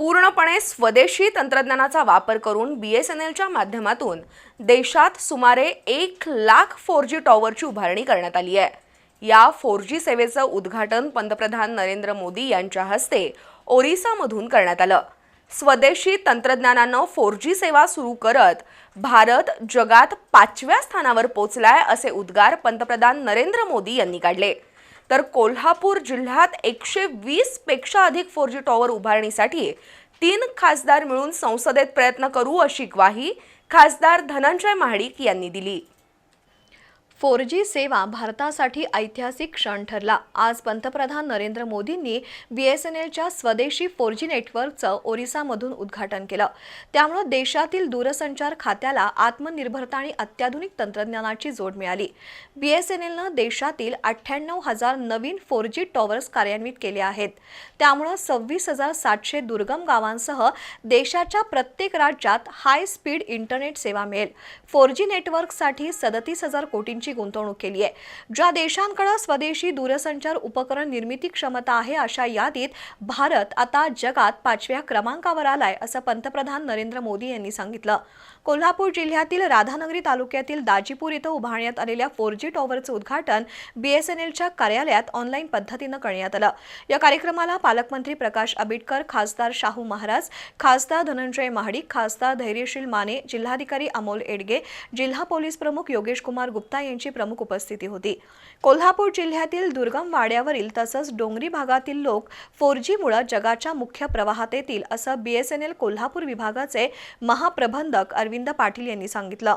पूर्णपणे स्वदेशी तंत्रज्ञानाचा वापर करून बी एस एन एलच्या माध्यमातून देशात सुमारे एक लाख फोर जी टॉवरची उभारणी करण्यात आली आहे. या फोर जी सेवेचं उद्घाटन पंतप्रधान नरेंद्र मोदी यांच्या हस्ते ओरिसामधून करण्यात आलं. स्वदेशी तंत्रज्ञानानं फोर जी सेवा सुरू करत भारत जगात पाचव्या स्थानावर पोचलाय असे उद्गार पंतप्रधान नरेंद्र मोदी यांनी काढले. तर कोल्हापूर जिल्ह्यात एकशे वीसपेक्षा अधिक फोर जी टॉवर उभारणीसाठी तीन खासदार मिळून संसदेत प्रयत्न करू अशी ग्वाही खासदार धनंजय महाडिक यांनी दिली. फोर जी सेवा भारतासाठी ऐतिहासिक क्षण ठरला. आज पंतप्रधान नरेंद्र मोदींनी बी एस एन एलच्या स्वदेशी फोर जी नेटवर्कचं ओरिसामधून उद्घाटन केलं. त्यामुळं देशातील दूरसंचार खात्याला आत्मनिर्भरता आणि अत्याधुनिक तंत्रज्ञानाची जोड मिळाली. बी एस एन एलनं देशातील अठ्ठ्याण्णव हजार नवीन फोर जी टॉवर्स कार्यान्वित केले आहेत. त्यामुळं सव्वीस हजार सातशे दुर्गम गावांसह देशाच्या प्रत्येक राज्यात हाय स्पीड इंटरनेट सेवा मिळेल. फोर जी नेटवर्कसाठी सदतीस हजार कोटींची गुंतवणूक केली आहे. ज्या देशांकडे स्वदेशी दूरसंचार उपकरण निर्मिती क्षमता आहे अशा यादीत भारत आता जगात पाचव्या क्रमांकावर आलाय असं पंतप्रधान नरेंद्र मोदी यांनी सांगितलं. कोल्हापूर जिल्ह्यातील राधानगरी तालुक्यातील दाजीपूर इथं उभारण्यात आलेल्या फोर जी टॉवरचं उद्घाटन बीएसएनएलच्या कार्यालयात ऑनलाईन पद्धतीनं करण्यात आलं. या कार्यक्रमाला पालकमंत्री प्रकाश आंबेडकर खासदार शाहू महाराज खासदार धनंजय महाडिक खासदार धैर्यशील माने जिल्हाधिकारी अमोल एडगे जिल्हा पोलीस प्रमुख योगेश कुमार गुप्ता यांची प्रमुख उपस्थिती होती. कोल्हापूर जिल्ह्यातील दुर्गम वाड्यावरील तसंच डोंगरी भागातील लोक फोर जीमुळे जगाच्या मुख्य प्रवाहात येतील असं बीएसएनएल कोल्हापूर विभागाचे महाप्रबंधक अरविंद पाटील यांनी सांगितलं.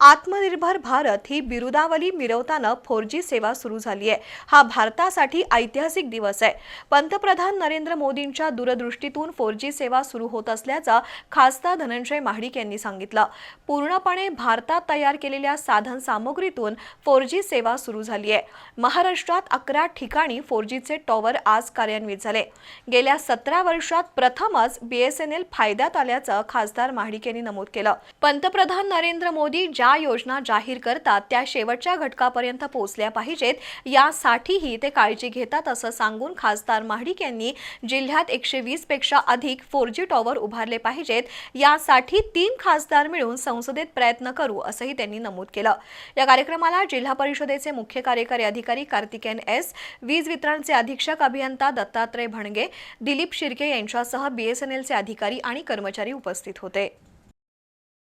आत्मनिर्भर भारत ही बिरुदावली मिरवताना फोर जी सेवा सुरू झाली आहे. हा भारतासाठी ऐतिहासिक दिवस आहे. पंतप्रधान नरेंद्र मोदींच्या दूरदृष्टीतून फोर जी सेवा सुरू होत असल्याचं खासदार धनंजय महाडिक यांनी सांगितलं. पूर्णपणे भारतात तयार केलेल्या साधन सामग्रीतून फोर जी सेवा सुरू झाली आहे. महाराष्ट्रात अकरा ठिकाणी फोर जीचे टॉवर आज कार्यान्वित झाले. गेल्या सतरा वर्षात प्रथमच बीएसएनएल फायद्यात आल्याचं खासदार महाडिक यांनी नमूद केलं. पंतप्रधान नरेंद्र मोदी ज्या योजना जाहीर करतात त्या शेवटच्या घटकापर्यंत पोहोचल्या पाहिजेत. यासाठीही ते काळजी घेतात असं सांगून खासदार महाडिक यांनी जिल्ह्यात एकशे वीसपेक्षा अधिक फोर जी टॉवर उभारले पाहिजेत. यासाठी तीन खासदार मिळून संसदेत प्रयत्न करू असंही त्यांनी नमूद केलं. या कार्यक्रमाला जिल्हा परिषदेचे मुख्य कार्यकारी अधिकारी कार्तिकेन एस वीज वितरणचे अधीक्षक अभियंता दत्तात्रय भणगे दिलीप शिर्के यांच्यासह बीएसएनएलचे अधिकारी आणि कर्मचारी उपस्थित होते.